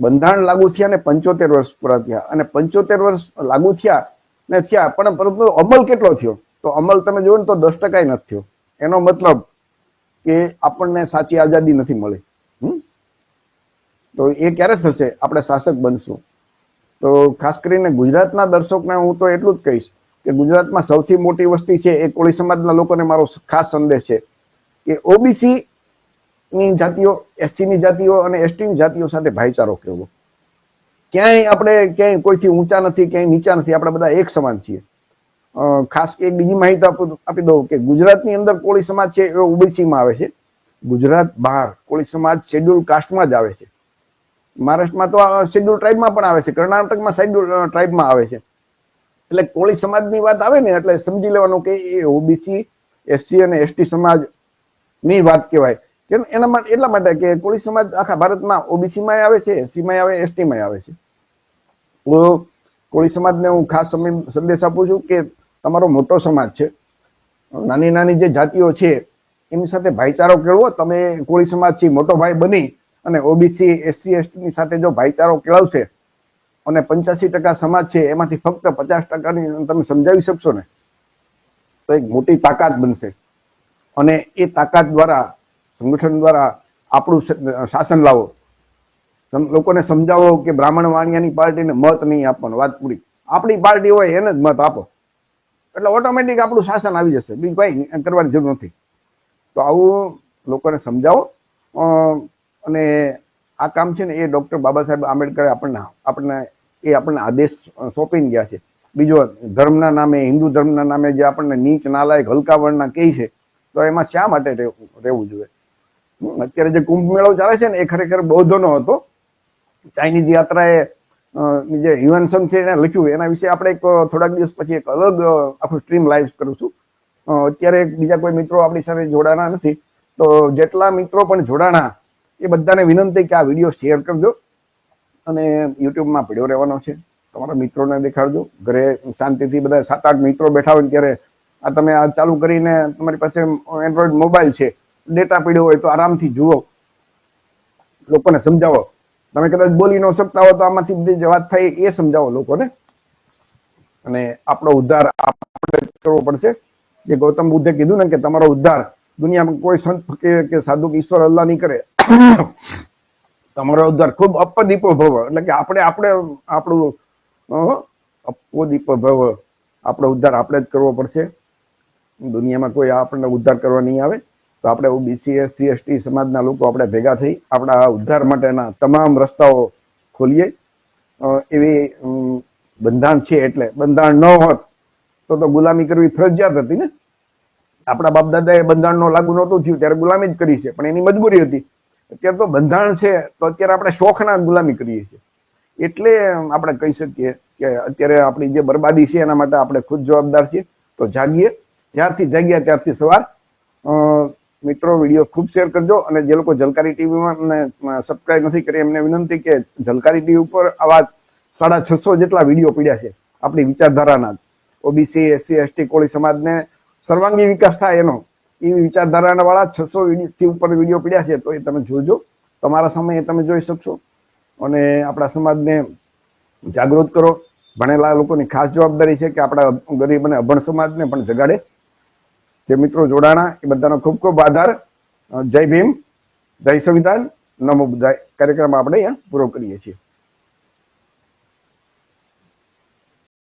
બંધારણ લાગુ થયા ને પંચોતેર વર્ષ પૂરા થયા. અને પંચોતેર વર્ષ લાગુ થયા ને થયા, પણ પરંતુ અમલ કેટલો થયો? તો અમલ તમે જોયો ને તો દસ ટકા નથી થયો. એનો મતલબ કે આપણને સાચી આઝાદી નથી મળી? તો એ ક્યારે થશે? આપણે શાસક બનશું. તો ખાસ કરીને ગુજરાતના દર્શકને હું તો એટલું જ કહીશ કે ગુજરાતમાં સૌથી મોટી વસ્તી છે એ કોળી સમાજના લોકોને મારો ખાસ સંદેશ છે કે ઓબીસી ની જાતિઓ એસસી ની જાતિઓ અને એસટી ની જાતિઓ સાથે ભાઈચારો કેવો? ક્યાંય આપણે ક્યાંય કોઈથી ઊંચા નથી, ક્યાંય નીચા નથી, આપણે બધા એક સમાન છીએ. ખાસ એક બીજી માહિતી આપું દઉં કે ગુજરાતની અંદર કોળી સમાજ છે એ ઓબીસીમાં આવે છે. ગુજરાત બહાર, કોળી સમાજ શેડ્યુલ કાસ્ટમાં જ આવે છે. મહારાષ્ટ્રમાં તો શેડ્યુલ ટ્રાઇબમાં પણ આવે છે, કર્ણાટકમાં શેડ્યુલ ટ્રાઇબમાં આવે છે. એટલે કોળી સમાજની વાત આવે ને, એટલે સમજી લેવાનું કે એ ઓબીસી એસસી અને એસટી સમાજની વાત કહેવાય. એના માટે એટલા માટે કે કોળી સમાજ આખા ભારતમાં ઓબીસી માં આવે છે એસસી માં આવે એસટી માં આવે છે. તો કોળી સમાજને હું ખાસ સંદેશ આપું છું કે તમારો મોટો સમાજ છે. નાની નાની જે જાતિઓ છે એમની સાથે ભાઈચારો કેળવો. તમે કોળી સમાજથી મોટો ભાઈ બની અને ઓબીસી, એસસી એસટી ની સાથે જો ભાઈચારો કેળવશે અને પંચ્યાસી ટકા સમાજ છે, એમાંથી ફક્ત પચાસ ટકાની તમે સમજાવી શકશો ને? તો એક મોટી તાકાત બનશે. અને એ તાકાત દ્વારા સંગઠન દ્વારા આપણું શાસન લાવો. લોકોને સમજાવો કે બ્રાહ્મણ વાણિયાની પાર્ટીને મત નહીં આપવાનો, વાત પૂરી. આપણી પાર્ટી હોય એને જ મત આપો. એટલે ઓટોમેટિક આપણું શાસન આવી જશે. બીજું કઈ કરવાની જરૂર નથી. તો આવું લોકોને સમજાવો અને આ કામ છે ને એ ડૉક્ટર બાબા સાહેબ આંબેડકરે આપણને આપણને, એ આપણને આદેશ સોંપીને ગયા છે. બીજો ધર્મના નામે, હિન્દુ ધર્મના નામે જે આપણને નીચ, નાલાયક, હલકા વર્ણના કહે છે, તો એમાં શા માટે રહેવું જોઈએ? અત્યારે જે કુંભ મેળો ચાલે છે ને એ ખરેખર બૌદ્ધોનો હતો. ચાઇનીઝ યાત્રાએ જે યુએન સંઘ છે એને લખ્યું એના વિશે આપણે એક થોડાક દિવસ પછી એક અલગ આખું સ્ટ્રીમ લાઈવ કરું છું. અ, અત્યારે બીજા કોઈ મિત્રો આપણી સાથે જોડાણા નથી તો જેટલા મિત્રો પણ જોડાણા એ બધાને વિનંતી કે આ વીડિયો શેર કરજો અને યુટ્યુબમાં પડ્યો રહેવાનો છે. તમારા મિત્રોને દેખાડજો. ઘરે શાંતિથી બધા સાત આઠ મિત્રો બેઠા હોય ત્યારે આ તમે આ ચાલુ કરીને તમારી પાસે એન્ડ્રોઈડ મોબાઈલ છે ડેટા પડ્યો હોય તો આરામથી જુઓ. લોકોને સમજાવો. તમે કદાચ બોલી ન શકતા હો તો આમાંથી બધી વાત થઈ એ સમજાવો લોકોને. અને આપણો ઉદ્ધાર આપણે કરવો પડશે. જે ગૌતમ બુદ્ધે કીધું ને કે તમારો ઉદ્ધાર દુનિયામાં કોઈ સંત કે સાધુ કે ઈશ્વર અલ્લાહ નહીં કરે. તમારો ઉદ્ધાર ખૂબ અપદીપો ભવ એટલે કે આપણે આપણે આપણું અપદીપો ભવ આપણો ઉદ્ધાર આપણે જ કરવો પડશે. દુનિયામાં કોઈ આપણને ઉદ્ધાર કરવા નહીં આવે. તો આપણે ઓબીસી એસસી એસટી સમાજના લોકો આપણે ભેગા થઈ આપણા ઉદ્ધાર માટેના તમામ રસ્તાઓ ખોલીએ. એવી બંધાણ છે એટલે બંધારણ ન હોત તો તો ગુલામી કરવી ફરજિયાત હતી ને? આપણા બાપ દાદાએ બંધારણ નો લાગુ નહોતું થયું, ત્યારે ગુલામી જ કરી છે, પણ એની મજબૂરી હતી. અત્યારે તો બંધારણ છે, તો અત્યારે આપણે શોખના ગુલામી કરીએ છીએ. એટલે આપણે કહી શકીએ કે અત્યારે આપણી જે બરબાદી છે, એના માટે આપણે ખુદ જવાબદાર છીએ. તો જાગીએ. જ્યારથી જાગ્યા, ત્યારથી સવાર. મિત્રો, વીડિયો ખૂબ શેર કરજો અને જે લોકો જલકારી ટીવીમાં સબસ્ક્રાઇબ નથી કરી, એમને વિનંતી કે જલકારી ટીવી ઉપર આવા સાડા છસો જેટલા વીડિયો પડ્યા છે, આપણી વિચારધારાના ઓબીસી, એસસી, એસટી, કોળી સમાજને સર્વાંગી વિકાસ થાય એનો એ વિચારધારાના વાળા છસો થી ઉપર વીડિયો પડ્યા છે, તો એ તમે જોજો. તમારા સમયે તમે જોઈ શકશો. અને આપણા સમાજને જાગૃત કરો. ભણેલા લોકોની ખાસ જવાબદારી છે કે આપણા ગરીબ અને અભણ સમાજને પણ જગાડે. જે મિત્રો જોડાણા, એ બધાનો ખૂબ ખૂબ આધાર જય ભીમ, જય સંવિધાન. નમો બુદ્ધાય કાર્યક્રમ આપણે અહીંયા પૂરો કરીએ છીએ.